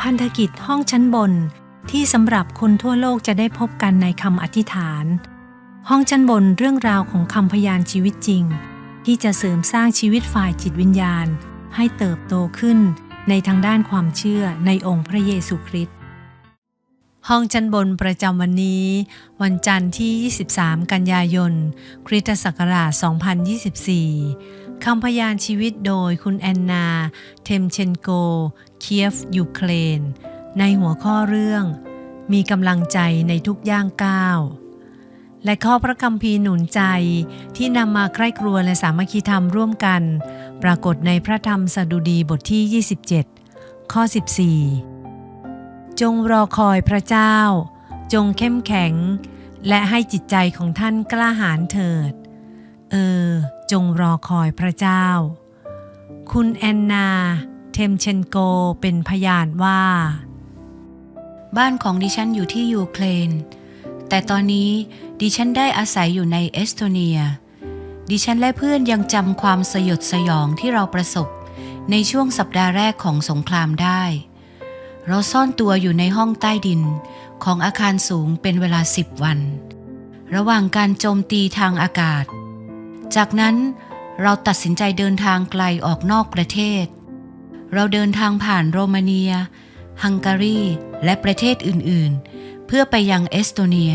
พันธกิจห้องชั้นบนที่สำหรับคนทั่วโลกจะได้พบกันในคำอธิษฐาน ห้องชั้นบนเรื่องราวของคำพยานชีวิตจริง ที่จะเสริมสร้างชีวิตฝ่ายจิตวิญญาณ ให้เติบโตขึ้นในทางด้านความเชื่อในองค์พระเยซูคริสต์ห้องชั้นบนประจำวันนี้ วันจันทร์ที่ 23 กันยายน คริสตศักราช 2024 คำพยานชีวิตโดยคุณแอนนา เทมเชนโก เคียฟ ยูเครน ในหัวข้อเรื่อง มีกำลังใจในทุกย่างก้าว และข้อพระคัมภีร์หนุนใจที่นำมาใคร่ครวญและสามัคคีธรรมร่วมกัน ปรากฏในพระธรรมสดุดีบทที่ 27 ข้อ 14 จงรอคอยพระเจ้า จงเข้มแข็ง และให้จิตใจของท่านกล้าหาญเถิด เออ จงรอคอยพระเจ้า คุณแอนนา เทมเชนโกเป็นพยานว่า บ้านของดิฉันอยู่ที่ยูเครน แต่ตอนนี้ดิฉันได้อาศัยอยู่ในเอสโตเนีย ดิฉันและเพื่อนยังจำความสยดสยองที่เราประสบในช่วงสัปดาห์แรกของสงครามได้ เราซ่อนตัวอยู่ในห้องใต้ดินของอาคารสูงเป็นเวลาสิบวัน ระหว่างการโจมตีทางอากาศ จากนั้นเราตัดสินใจเดินทางไกลออกนอกประเทศ เราเดินทางผ่านโรมาเนีย ฮังการี และประเทศอื่นๆ เพื่อไปยังเอสโตเนีย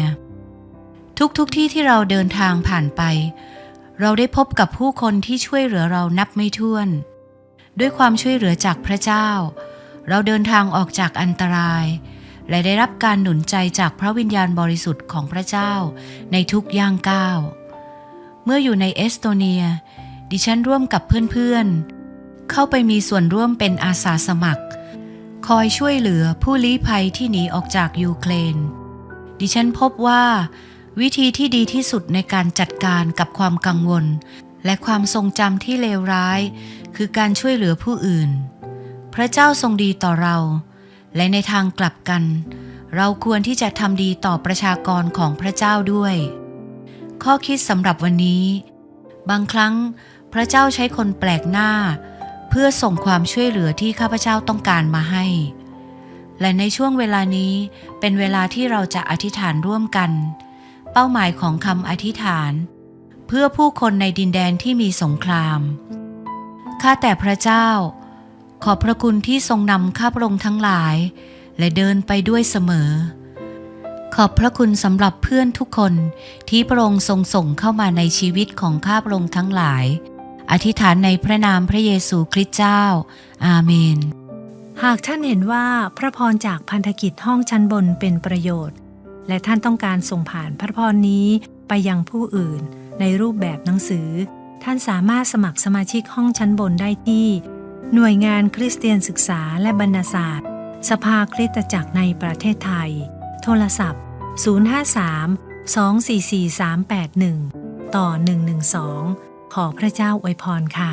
ทุกๆทที่ที่เราเดินทางผ่านไป เราได้พบกับผู้คนที่ช่วยเหลือเรานับไม่ถ้วน ด้วยความช่วยเหลือจากพระเจ้า เราเดินทางออกจากอันตราย และได้รับการหนุนใจจากพระวิญญาณบริสุทธิ์ของพระเจ้าในทุกย่างก้าว เมื่ออยู่ในเอสโตเนีย ดิฉันร่วมกับเพื่อนๆ เข้าไปมีส่วนร่วมเป็นอาสาสมัคร คอยช่วยเหลือผู้ลี้ภัยที่หนีออกจากยูเครน ดิฉันพบว่า วิธีที่ดีที่สุดในการจัดการกับความกังวล และความทรงจำที่เลวร้าย คือการช่วยเหลือผู้อื่น พระเจ้าทรงดีต่อเรา และในทางกลับกัน เราควรที่จะทำดีต่อประชากรของพระเจ้าด้วย ข้อคิดสำหรับวันนี้ บางครั้งพระเจ้าใช้คนแปลกหน้า เพื่อส่งความช่วยเหลือที่ข้าพเจ้าต้องการมาให้ และในช่วงเวลานี้เป็นเวลาที่เราจะอธิษฐานร่วมกัน เป้าหมายของคำอธิษฐาน เพื่อผู้คนในดินแดนที่มีสงคราม ข้าแต่พระเจ้า ขอบพระคุณที่ทรงนำข้าพระองค์ทั้งหลาย และเดินไปด้วยเสมอ ขอบพระคุณสำหรับเพื่อนทุกคนที่พระองค์ทรงส่งเข้ามาในชีวิตของข้าพระองค์ทั้งหลาย อธิษฐานในพระนามพระเยซูคริสต์เจ้า อาเมน หากท่านเห็นว่าพระพรจากพันธกิจห้องชั้นบนเป็นประโยชน์ และท่านต้องการส่งผ่านพระพรนี้ไปยังผู้อื่น ในรูปแบบหนังสือ ท่านสามารถสมัครสมาชิกห้องชั้นบนได้ที่ หน่วยงานคริสเตียนศึกษาและบรรณศาสตร์ สภาคริสตจักรในประเทศไทย โทรศัพท์ 053 244 381 ต่อ 112 ขอพระเจ้าอวยพรค่ะ